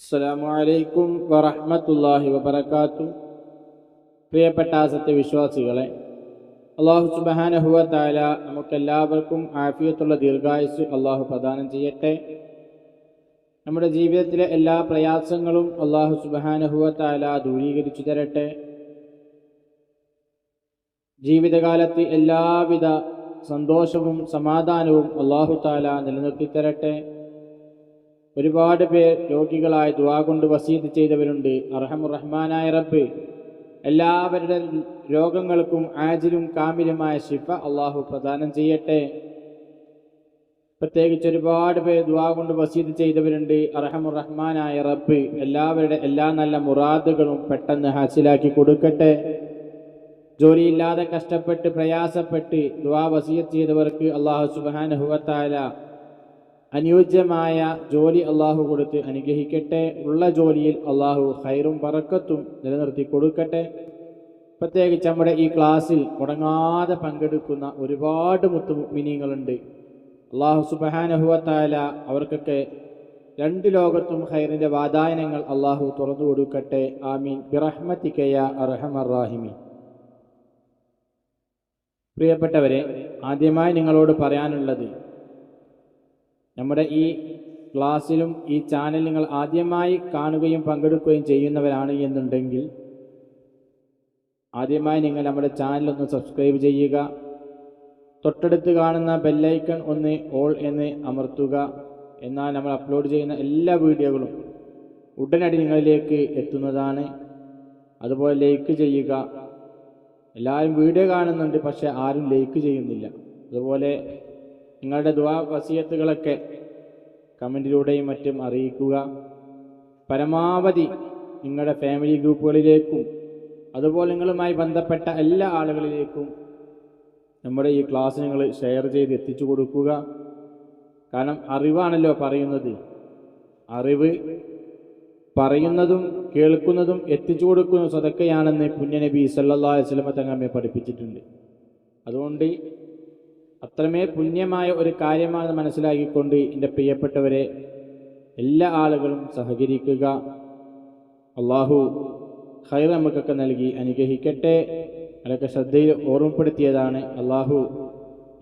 അസ്സലാമു അലൈക്കും വറഹ്മത്തുള്ളാഹി വബറകാത്തു. പ്രിയപ്പെട്ട സത്യവിശ്വാസികളെ അള്ളാഹു സുബഹാനഹുവ താല നമുക്കെല്ലാവർക്കും ആഫിയത്തുള്ള ദീർഘായുസ് അള്ളാഹു പ്രദാനം ചെയ്യട്ടെ. നമ്മുടെ ജീവിതത്തിലെ എല്ലാ പ്രയാസങ്ങളും അള്ളാഹു സുബഹാനഹുവ താല ദൂരീകരിച്ചു തരട്ടെ. ജീവിതകാലത്ത് എല്ലാവിധ സന്തോഷവും സമാധാനവും അള്ളാഹു താല നിലനിർത്തി തരട്ടെ. ഒരുപാട് പേർ രോഗികളായ ദുവാ കൊണ്ട് വസീത് ചെയ്തവരുണ്ട്. അർഹമുറഹ്മാനായ റബ്ബ്. എല്ലാവരുടെ രോഗങ്ങൾക്കും ആജിലും കാമിലുമായ ശിഫ അള്ളാഹു പ്രദാനം ചെയ്യട്ടെ. പ്രത്യേകിച്ച് ഒരുപാട് പേർ ദുവാ കൊണ്ട് വസീത് ചെയ്തവരുണ്ട്. അർഹമുറഹ്മാനായ റബ്ബ്. എല്ലാവരുടെ എല്ലാ നല്ല മുറാദുകളും പെട്ടെന്ന് ഹാസിലാക്കി കൊടുക്കട്ടെ. ജോലിയില്ലാതെ കഷ്ടപ്പെട്ട് പ്രയാസപ്പെട്ട് ദുവാ വസീത് ചെയ്തവർക്ക് അള്ളാഹു സുബാനഹുവത്തായ അനുയോജ്യമായ ജോലി അള്ളാഹു കൊടുത്ത് അനുഗ്രഹിക്കട്ടെ. ഉള്ള ജോലിയിൽ അള്ളാഹു ഹൈറും പറക്കത്തും നിലനിർത്തി കൊടുക്കട്ടെ. പ്രത്യേകിച്ച് നമ്മുടെ ഈ ക്ലാസ്സിൽ മുടങ്ങാതെ പങ്കെടുക്കുന്ന ഒരുപാട് മുത്തുമിനിങ്ങളുണ്ട് അള്ളാഹു സുബഹാനഹുവത്തായ അവർക്കൊക്കെ രണ്ട് ലോകത്തും ഹൈറിന്റെ വാതായനങ്ങൾ അള്ളാഹു തുറന്നു കൊടുക്കട്ടെ. ആമീൻ. ബിറഹ്മത്തിക്കയ അർഹമറാഹിമി പ്രിയപ്പെട്ടവരെ ആദ്യമായി നിങ്ങളോട് പറയാനുള്ളത് നമ്മുടെ ഈ ക്ലാസ്സിലും ഈ ചാനൽ നിങ്ങൾ ആദ്യമായി കാണുകയും പങ്കെടുക്കുകയും ചെയ്യുന്നവരാണ് എന്നുണ്ടെങ്കിൽ ആദ്യമായി നിങ്ങൾ നമ്മുടെ ചാനൽ ഒന്ന് സബ്സ്ക്രൈബ് ചെയ്യുക. തൊട്ടടുത്ത് കാണുന്ന ബെല്ലൈക്കൺ ഒന്ന് ഓൾ എന്ന് അമർത്തുക. എന്നാൽ നമ്മൾ അപ്ലോഡ് ചെയ്യുന്ന എല്ലാ വീഡിയോകളും ഉടനടി നിങ്ങളിലേക്ക് എത്തുന്നതാണ്. അതുപോലെ ലൈക്ക് ചെയ്യുക. എല്ലാവരും വീഡിയോ കാണുന്നുണ്ട് പക്ഷേ ആരും ലൈക്ക് ചെയ്യുന്നില്ല. അതുപോലെ നിങ്ങളുടെ ദ്വാ വസീയത്തുകളൊക്കെ കമന്റിലൂടെയും മറ്റും അറിയിക്കുക. പരമാവധി നിങ്ങളുടെ ഫാമിലി ഗ്രൂപ്പുകളിലേക്കും അതുപോലെ നിങ്ങളുമായി ബന്ധപ്പെട്ട എല്ലാ ആളുകളിലേക്കും നമ്മുടെ ഈ ക്ലാസ് നിങ്ങൾ ഷെയർ ചെയ്ത് എത്തിച്ചു കൊടുക്കുക. കാരണം അറിവാണല്ലോ പറയുന്നത്. അറിവ് പറയുന്നതും കേൾക്കുന്നതും എത്തിച്ചു കൊടുക്കുന്നതും സതക്കയാണെന്ന് പുണ്യനബി സല്ലാ വസ്ലമ പഠിപ്പിച്ചിട്ടുണ്ട്. അതുകൊണ്ട് അത്രമേ പുണ്യമായ ഒരു കാര്യമാണെന്ന് മനസ്സിലാക്കിക്കൊണ്ട് എന്റെ പ്രിയപ്പെട്ടവരെ എല്ലാ ആളുകളും സഹകരിക്കുക. അള്ളാഹു ഹൈർ നമുക്കൊക്കെ നൽകി അനുഗ്രഹിക്കട്ടെ. അതൊക്കെ ശ്രദ്ധയിൽ ഓർമ്മപ്പെടുത്തിയതാണ് അള്ളാഹു.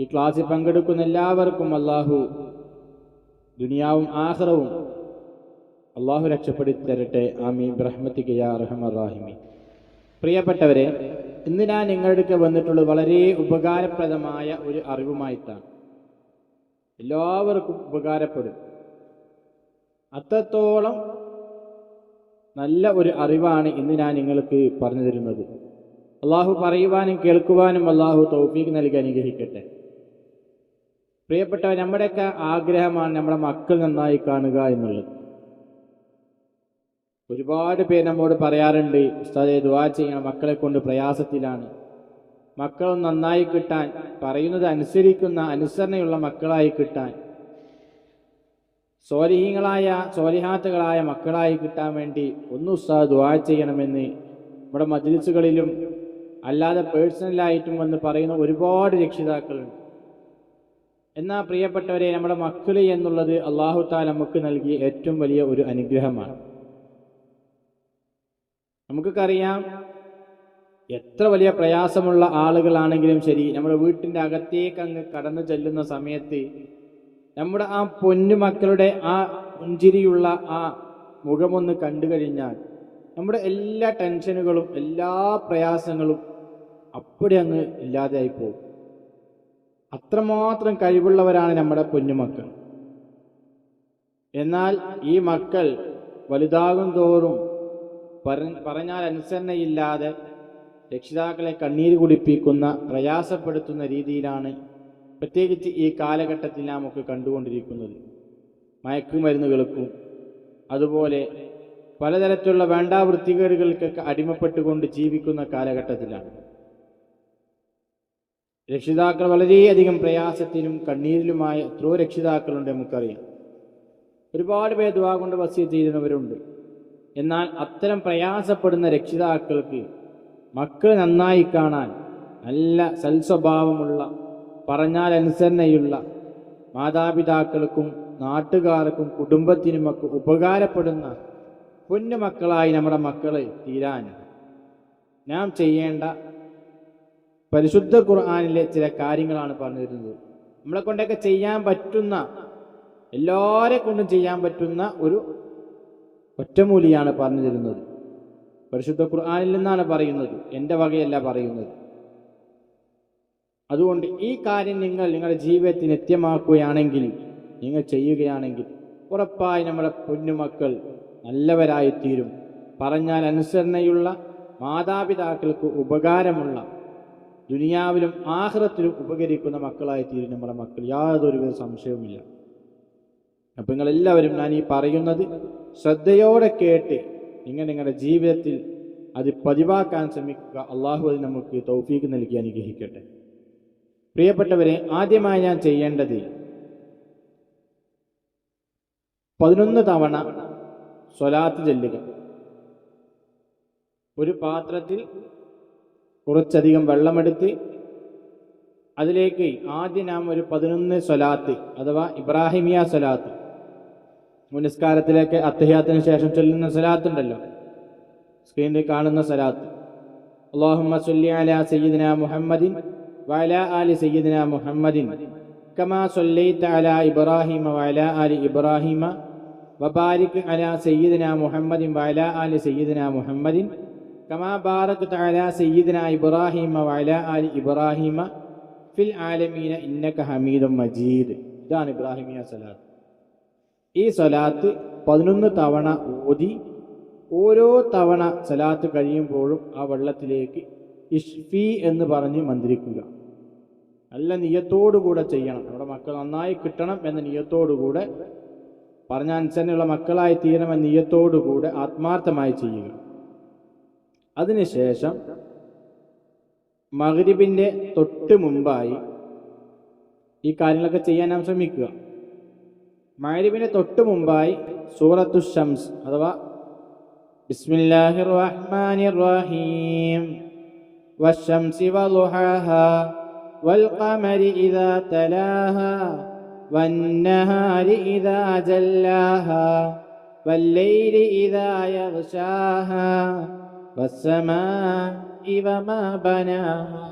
ഈ ക്ലാസ്സിൽ പങ്കെടുക്കുന്ന എല്ലാവർക്കും അള്ളാഹു ദുനിയാവും ആഹ്റവും അള്ളാഹു രക്ഷപ്പെടുത്തി തരട്ടെ. ആമീൻ. ബ്രഹ്മത്തിക്കയ റഹമറാഹിമി പ്രിയപ്പെട്ടവരെ ഇന്ന് ഞാൻ നിങ്ങളുടെ വന്നിട്ടുള്ളത് വളരെ ഉപകാരപ്രദമായ ഒരു അറിവുമായിട്ടാണ്. എല്ലാവർക്കും ഉപകാരപ്പെടും. അത്രത്തോളം നല്ല ഒരു അറിവാണ് ഇന്ന് ഞാൻ നിങ്ങൾക്ക് പറഞ്ഞു തരുന്നത്. അള്ളാഹു പറയുവാനും കേൾക്കുവാനും അള്ളാഹു തൗഫീഖ് നൽകി അനുഗ്രഹിക്കട്ടെ. പ്രിയപ്പെട്ടവർ നമ്മുടെയൊക്കെ ആഗ്രഹമാണ് നമ്മുടെ മക്കൾ നന്നായി കാണുക എന്നുള്ളത്. ഒരുപാട് പേര് നമ്മോട് പറയാറുണ്ട് ഉസ്താദെ ദുവാ ചെയ്യണം. മക്കളെ കൊണ്ട് പ്രയാസത്തിലാണ്. മക്കൾ നന്നായി കിട്ടാൻ പറയുന്നത് അനുസരിക്കുന്ന അനുസരണയുള്ള മക്കളായി കിട്ടാൻ സോലിഹീങ്ങളായ സോലിഹാത്തുകളായ മക്കളായി കിട്ടാൻ വേണ്ടി ഒന്ന് ഉസ്താദ് ദുവാ ചെയ്യണമെന്ന് നമ്മുടെ മജ്ലിസുകളിലും അല്ലാതെ പേഴ്സണലായിട്ടും വന്ന് പറയുന്ന ഒരുപാട് രക്ഷിതാക്കളുണ്ട്. എന്നാൽ പ്രിയപ്പെട്ടവരെ നമ്മുടെ മക്കൾ എന്നുള്ളത് അള്ളാഹു താല നമുക്ക് നൽകിയ ഏറ്റവും വലിയ ഒരു അനുഗ്രഹമാണ്. നമുക്കൊക്കെ അറിയാം എത്ര വലിയ പ്രയാസമുള്ള ആളുകളാണെങ്കിലും ശരി നമ്മുടെ വീട്ടിന്റെ അകത്തേക്ക് അങ്ങ് കടന്നു ചെല്ലുന്ന സമയത്ത് നമ്മുടെ ആ പൊന്നു മക്കളുടെ ആ പുഞ്ചിരിയുള്ള ആ മുഖമൊന്ന് കണ്ടു കഴിഞ്ഞാൽ നമ്മുടെ എല്ലാ ടെൻഷനുകളും എല്ലാ പ്രയാസങ്ങളും അപ്പടി അങ്ങ് ഇല്ലാതെയായി പോകും. അത്രമാത്രം കഴിവുള്ളവരാണ് നമ്മുടെ പൊന്നുമക്കൾ എന്നാൽ ഈ മക്കൾ വലുതാകും തോറും പറഞ്ഞാൽ അനുസരണയില്ലാതെ രക്ഷിതാക്കളെ കണ്ണീര് കുടിപ്പിക്കുന്ന പ്രയാസപ്പെടുത്തുന്ന രീതിയിലാണ് പ്രത്യേകിച്ച് ഈ കാലഘട്ടത്തിൽ നാം ഒക്കെ കണ്ടുകൊണ്ടിരിക്കുന്നത്. മയക്കുമരുന്നുകൾക്കും അതുപോലെ പലതരത്തിലുള്ള വേണ്ടാ വൃത്തികേടുകൾക്കൊക്കെ അടിമപ്പെട്ടുകൊണ്ട് ജീവിക്കുന്ന കാലഘട്ടത്തിലാണ്. രക്ഷിതാക്കൾ വളരെയധികം പ്രയാസത്തിനും കണ്ണീരിലുമായ എത്രയോ രക്ഷിതാക്കളുണ്ട് നമുക്കറിയാം. ഒരുപാട് പേർ ദുവാ കൊണ്ട് വസ്യ ചെയ്യുന്നവരുണ്ട് എന്നാൽ അത്തരം പ്രയാസപ്പെടുന്ന രക്ഷിതാക്കൾക്ക് മക്കൾ നന്നായി കാണാൻ നല്ല സൽസ്വഭാവമുള്ള പറഞ്ഞാൽ അനുസരണയുള്ള മാതാപിതാക്കൾക്കും നാട്ടുകാർക്കും കുടുംബത്തിനുമൊക്കെ ഉപകാരപ്പെടുന്ന പൊന്നുമക്കളായി നമ്മുടെ മക്കളെ തീരാൻ നാം ചെയ്യേണ്ട പരിശുദ്ധ ഖുർആാനിലെ ചില കാര്യങ്ങളാണ് പറഞ്ഞു തരുന്നത് നമ്മളെ കൊണ്ടൊക്കെ ചെയ്യാൻ പറ്റുന്ന എല്ലാവരെ കൊണ്ടും ചെയ്യാൻ പറ്റുന്ന ഒരു ഒറ്റമൂലിയാണ് പറഞ്ഞു തരുന്നത്. പരിശുദ്ധ ഖുർആാനിൽ നിന്നാണ് പറയുന്നത്. എന്റെ വകയല്ല പറയുന്നത്. അതുകൊണ്ട് ഈ കാര്യം നിങ്ങൾ നിങ്ങളുടെ ജീവിതത്തിന് നിത്യമാക്കുകയാണെങ്കിൽ നിങ്ങൾ ചെയ്യുകയാണെങ്കിൽ ഉറപ്പായി നമ്മുടെ പൊന്നുമക്കൾ നല്ലവരായിത്തീരും. പറഞ്ഞാൽ അനുസരണയുള്ള മാതാപിതാക്കൾക്ക് ഉപകാരമുള്ള ദുനിയാവിലും ആഹ്റത്തിലും ഉപകരിക്കുന്ന മക്കളായിത്തീരും നമ്മുടെ മക്കൾ. യാതൊരുവിധ സംശയവുമില്ല. അപ്പം നിങ്ങളെല്ലാവരും ഞാൻ ഈ പറയുന്നത് ശ്രദ്ധയോടെ കേട്ട് നിങ്ങൾ നിങ്ങളുടെ ജീവിതത്തിൽ അത് പതിവാക്കാൻ ശ്രമിക്കുക. അള്ളാഹു അത് നമുക്ക് തൗഫീക്ക് നൽകി അനുഗ്രഹിക്കട്ടെ. പ്രിയപ്പെട്ടവരെ ആദ്യമായി ഞാൻ ചെയ്യേണ്ടത് പതിനൊന്ന് തവണ സ്വലാത്ത് ചെല്ലുക. ഒരു പാത്രത്തിൽ കുറച്ചധികം വെള്ളമെടുത്ത് അതിലേക്ക് ആദ്യം നാം ഒരു പതിനൊന്ന് സ്വലാത്ത് അഥവാ ഇബ്രാഹിമിയ സ്വലാത്ത് മുനിസ്കാരത്തിലേക്ക് അത്തഹ്യാത്തിന് ശേഷം ചൊല്ലുന്ന സലാത്ത് ഉണ്ടല്ലോ സ്ക്രീനിൽ കാണുന്ന സലാത്ത്. അള്ളാഹുമ്മ സല്ലി അലാ സയ്യിദിന മുഹമ്മദിൻ വഅലാ ആലി സയ്യിദിന മുഹമ്മദിൻ കമാ സല്ലൈത അലാ ഇബ്രാഹിമ വഅലാ ആലി ഇബ്രാഹിമ വബാരിക് അലാ സയ്യിദിന മുഹമ്മദിൻ വഅലാ ആലി സയ്യിദിന മുഹമ്മദിൻ കമാ ബാറക് അലാ സയ്യിദിന ഇബ്രാഹിമ വഅലാ ആലി ഇബ്രാഹിമ ഫിൽ ആലമീന ഇന്നക ഹമീദും മജീദ്. ഇതാണ് ഇബ്രാഹിമിയ സ്വലാത്ത് ഈ സ്വലാത്ത് പതിനൊന്ന് തവണ ഓതി ഓരോ തവണ സ്വലാത്ത് കഴിയുമ്പോഴും ആ വെള്ളത്തിലേക്ക് ഇഷ്ഫി എന്ന് പറഞ്ഞ് മന്ത്രിക്കുക. നല്ല നിയത്തോടുകൂടെ ചെയ്യണം. നമ്മുടെ മക്കൾ നന്നായി കിട്ടണം എന്ന നിയത്തോടുകൂടെ പറഞ്ഞ അനുസരണയുള്ള മക്കളായി തീരണമെന്ന നിയത്തോടുകൂടെ ആത്മാർത്ഥമായി ചെയ്യുക. അതിനുശേഷം മകരിബിന്റെ തൊട്ട് മുമ്പായി ഈ കാര്യങ്ങളൊക്കെ ചെയ്യാൻ നാം ശ്രമിക്കുക. മഗ്രിബിൻ്റെ തൊട്ട് മുമ്പായി സൂറത്തു ഷംസ് അഥവാ ബിസ്മില്ലാഹിർ റഹ്മാനിർ റഹീം والشمس وضحاها والقمر إذا تلاها والنهار إذا جلاها والليل إذا يغشاها والسماء وما بناها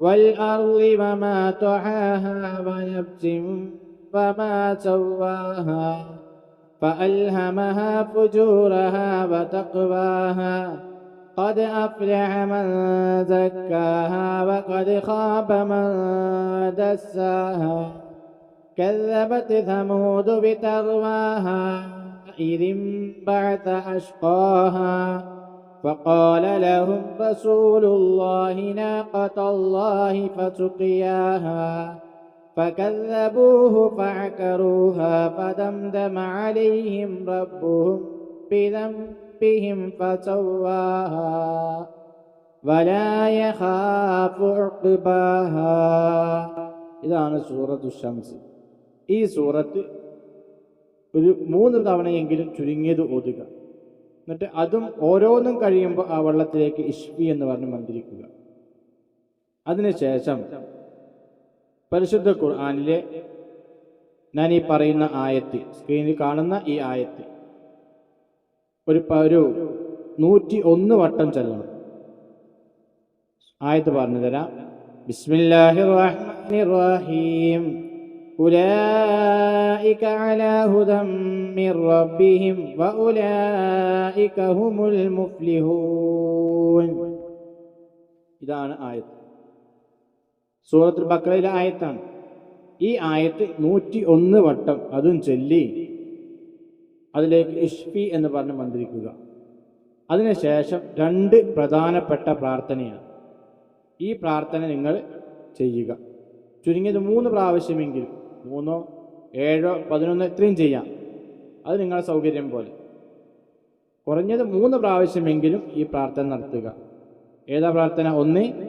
والأرض وما طحاها ونفس وما سواها فألهمها فجورها وتقواها قد أفلح من زكاها وقد خاب من دساها كذبت ثمود بتغواها إذ انبعث أشقاها فقال لهم رسول الله ناقة الله فسقياها فكذبوه فعكروها فدمدم عليهم ربهم بذنبهم فسواها ولا يخاف عقباها ഇതാണ് സൂറത്തു ഷംസ് ഈ സൂറത്ത് ഒരു മൂന്ന് തവണയെങ്കിലും ചുരുങ്ങിയത് ഓതുക എന്നിട്ട് അതും ഓരോന്നും കഴിയുമ്പോൾ ആ വെള്ളത്തിലേക്ക് ഇഷ്വി എന്ന് പറഞ്ഞ് മന്ത്രിക്കുക അതിനുശേഷം പരിശുദ്ധ ഖുർആാനിലെ ഞാൻ ഈ പറയുന്ന ആയത്ത് സ്ക്രീനിൽ കാണുന്ന ഈ ആയത്ത് ഒരു പ- ഒരു നൂറ്റി ഒന്ന് വട്ടം ചെല്ലണം ആയത്ത് പറഞ്ഞു തരാം ബിസ്മില്ലാഹിർ റഹ്മാനിർ റഹീം أولئك على هدى من ربهم وأولئك هم المفلحون ഇതാണ് ആയത്ത് സൂറത്തുൽ ബക്രയിലെ ആയത്താണ്. ഈ ആയത്ത് നൂറ്റി ഒന്ന് വട്ടം അതും ചൊല്ലി അതിലേക്ക് ഇഷ്ഫി എന്ന് പറഞ്ഞ് മന്ത്രിക്കുക. അതിനുശേഷം രണ്ട് പ്രധാനപ്പെട്ട പ്രാർത്ഥനയാണ്. ഈ പ്രാർത്ഥന നിങ്ങൾ ചെയ്യുക. ചുരുങ്ങിയത് മൂന്ന് പ്രാവശ്യമെങ്കിലും മൂന്നോ ഏഴോ പതിനൊന്നോ എത്രയും ചെയ്യാം. അത് നിങ്ങളുടെ സൗകര്യം പോലെ. കുറഞ്ഞത് മൂന്ന് പ്രാവശ്യമെങ്കിലും ഈ പ്രാർത്ഥന നടത്തുക. ഏതാ പ്രാർത്ഥന? ഒന്ന്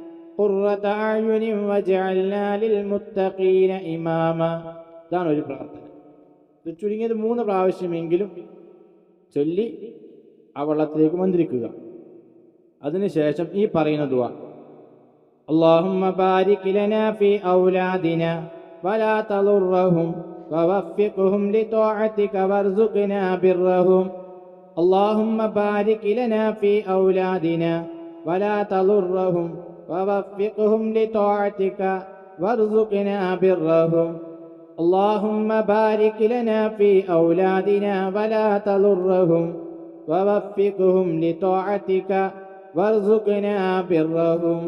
قرة أعين واجعلنا للمتقين إماما ഇതാണ് ഒരു പ്രാർത്ഥന ഇത് ചുരുങ്ങിയത് മൂന്ന് പ്രാവശ്യമെങ്കിലും ചൊല്ലി ആ വെള്ളത്തിലേക്ക് മന്ത്രിക്കുക അതിനുശേഷം ഈ പറയുന്ന ദുവ اللهم بارك لنا في أولادنا ولا تضرهم ووفقهم لطاعتك وارزقنا برهم اللهم بارك لنا في أولادنا ولا تضرهم ووفقهم لطاعتك وارزقنا برهم اللهم بارك لنا في أولادنا ولا تضرهم ووفقهم لطاعتك وارزقنا برهم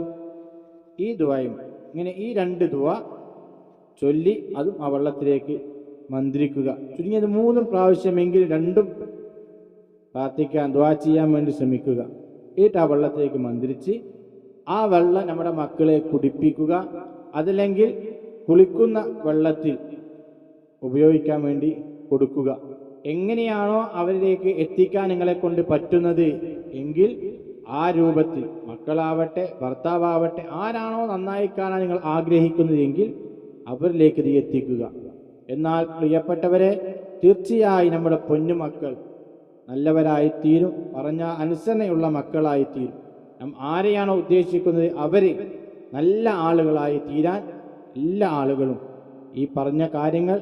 ഈ ദുവയും ഇങ്ങനെ ഈ രണ്ട് ദുവ ചൊല്ലി അതും ആ വെള്ളത്തിലേക്ക് മന്ത്രിക്കുക ചുരുങ്ങിയത് മൂന്ന് പ്രാവശ്യമെങ്കിൽ രണ്ടും പ്രാർത്ഥിക്കാൻ ദ്വാ ചെയ്യാൻ വേണ്ടി ശ്രമിക്കുക എന്നിട്ട് ആ വെള്ളത്തിലേക്ക് മന്ത്രിച്ച് ആ വെള്ളം നമ്മുടെ മക്കളെ കുടിപ്പിക്കുക. അതല്ലെങ്കിൽ കുളിക്കുന്ന വെള്ളത്തിൽ ഉപയോഗിക്കാൻ വേണ്ടി കൊടുക്കുക. എങ്ങനെയാണോ അവരിലേക്ക് എത്തിക്കാൻ നിങ്ങളെ കൊണ്ട് പറ്റുന്നത് എങ്കിൽ ആ രൂപത്തിൽ മക്കളാവട്ടെ ഭർത്താവട്ടെ ആരാണോ നന്നായി കാണാൻ നിങ്ങൾ ആഗ്രഹിക്കുന്നത് എങ്കിൽ അവരിലേക്ക് ഇത് എത്തിക്കുക. എന്നാൽ പ്രിയപ്പെട്ടവരെ തീർച്ചയായും നമ്മുടെ പൊന്നുമക്കൾ നല്ലവരായി തീരും പറഞ്ഞ അനുസരണയുള്ള മക്കളായി തീരും നാം ആരെയാണോ ഉദ്ദേശിക്കുന്നത് അവർ നല്ല ആളുകളായി തീരാൻ എല്ലാ ആളുകളും ഈ പറഞ്ഞ കാര്യങ്ങൾ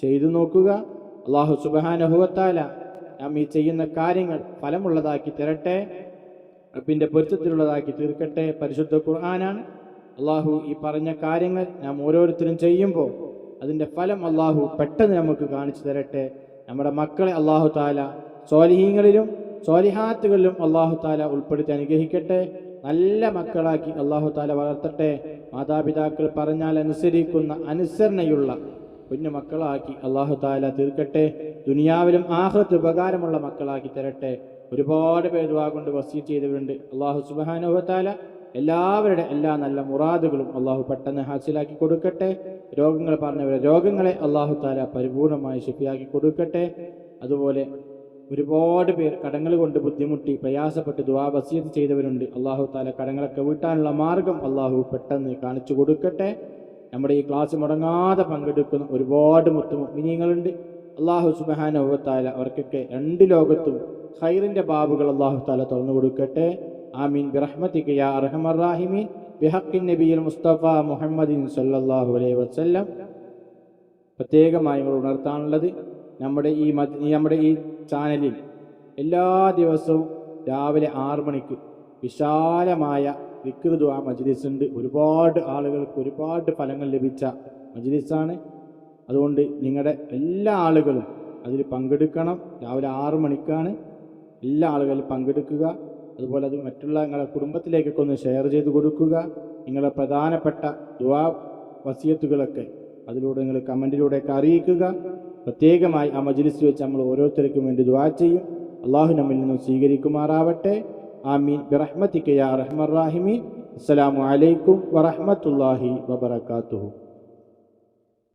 ചെയ്തു നോക്കുക. അള്ളാഹു സുബാനുഭവത്താല നാം ഈ ചെയ്യുന്ന കാര്യങ്ങൾ ഫലമുള്ളതാക്കി തരട്ടെ. റബ്ബിന്റെ പൊരുത്തത്തിലുള്ളതാക്കി തീർക്കട്ടെ. പരിശുദ്ധ ഖുർആനാണ്. അള്ളാഹു ഈ പറഞ്ഞ കാര്യങ്ങൾ നാം ഓരോരുത്തരും ചെയ്യുമ്പോൾ അതിന്റെ ഫലം അള്ളാഹു പെട്ടെന്ന് നമുക്ക് കാണിച്ചു തരട്ടെ. നമ്മുടെ മക്കളെ അള്ളാഹു താല സ്വാലിഹീങ്ങളിലും സ്വാലിഹാത്തുകളിലും അള്ളാഹു താല ഉൾപ്പെടുത്തി അനുഗ്രഹിക്കട്ടെ. നല്ല മക്കളാക്കി അള്ളാഹു താല വളർത്തട്ടെ. മാതാപിതാക്കൾ പറഞ്ഞാൽ അനുസരിക്കുന്ന അനുസരണയുള്ള കുഞ്ഞു മക്കളാക്കി അള്ളാഹു താല തീർക്കട്ടെ. ദുനിയാവിലും ആഹ്ലത്ത് ഉപകാരമുള്ള മക്കളാക്കി തരട്ടെ. ഒരുപാട് പേര് ദുആ കൊണ്ട് വസീ ചെയ്തവരുണ്ട് അള്ളാഹു സുബാനുഹത്താല എല്ലാവരുടെ എല്ലാ നല്ല മുറാദുകളും അള്ളാഹു പെട്ടെന്ന് ഹാസിലാക്കി കൊടുക്കട്ടെ. രോഗങ്ങൾ പറഞ്ഞവരെ രോഗങ്ങളെ അള്ളാഹു താല പരിപൂർണമായി ശുദ്ധിയാക്കി കൊടുക്കട്ടെ. അതുപോലെ ഒരുപാട് പേർ കടങ്ങൾ കൊണ്ട് ബുദ്ധിമുട്ടി പ്രയാസപ്പെട്ട് ദുവാ വസീത്ത് ചെയ്തവരുണ്ട്. അള്ളാഹു താല കടങ്ങളൊക്കെ വീട്ടാനുള്ള മാർഗം അള്ളാഹു പെട്ടെന്ന് കാണിച്ചു കൊടുക്കട്ടെ. നമ്മുടെ ഈ ക്ലാസ് മുടങ്ങാതെ പങ്കെടുക്കുന്ന ഒരുപാട് മുത്തുമിനിയങ്ങളുണ്ട് അള്ളാഹു സുബാനുഭവത്താല അവർക്കൊക്കെ രണ്ട് ലോകത്തും ഹൈറിന്റെ ബാബുകൾ അള്ളാഹു താല തുറന്നു കൊടുക്കട്ടെ. ആമീൻ. ബിറഹ്മത്തിക്ക് യാ അർഹമർ ബിഹക്കിൻ നബിയിൽ മുസ്തഫ മുഹമ്മദിൻ സല്ലാഹു അലൈഹി വസല്ലം. പ്രത്യേകമായി ഉണർത്താനുള്ളത് നമ്മുടെ ഈ നമ്മുടെ ഈ ചാനലിൽ എല്ലാ ദിവസവും രാവിലെ ആറു മണിക്ക് വിശാലമായ വികൃതു ആ മജ്ലിസ് ഉണ്ട് ഒരുപാട് ആളുകൾക്ക് ഒരുപാട് ഫലങ്ങൾ ലഭിച്ച മജ്ലിസാണ്. അതുകൊണ്ട് നിങ്ങളുടെ എല്ലാ ആളുകളും അതിൽ പങ്കെടുക്കണം. രാവിലെ ആറു മണിക്കാണ് എല്ലാ ആളുകളും പങ്കെടുക്കുക. അതുപോലെ അത് മറ്റുള്ള നിങ്ങളുടെ കുടുംബത്തിലേക്കൊക്കെ ഒന്ന് ഷെയർ ചെയ്ത് കൊടുക്കുക. നിങ്ങളുടെ പ്രധാനപ്പെട്ട ദുവാ വസിയത്തുകളൊക്കെ അതിലൂടെ നിങ്ങൾ കമന്റിലൂടെയൊക്കെ അറിയിക്കുക. പ്രത്യേകമായി ആ മജ്ലിസ് വെച്ച് നമ്മൾ ഓരോരുത്തർക്കും വേണ്ടി ദുവാ ചെയ്യും. അള്ളാഹു നമ്മിൽ നിന്നും സ്വീകരിക്കുമാറാവട്ടെ. ആമീൻ. ബിറഹ്മത്തിക്ക് യാ റഹ്മർ റാഹിമീൻ. അസ്സലാമു അലൈക്കും വറഹ്മത്തുള്ളാഹി വബറകാതുഹു.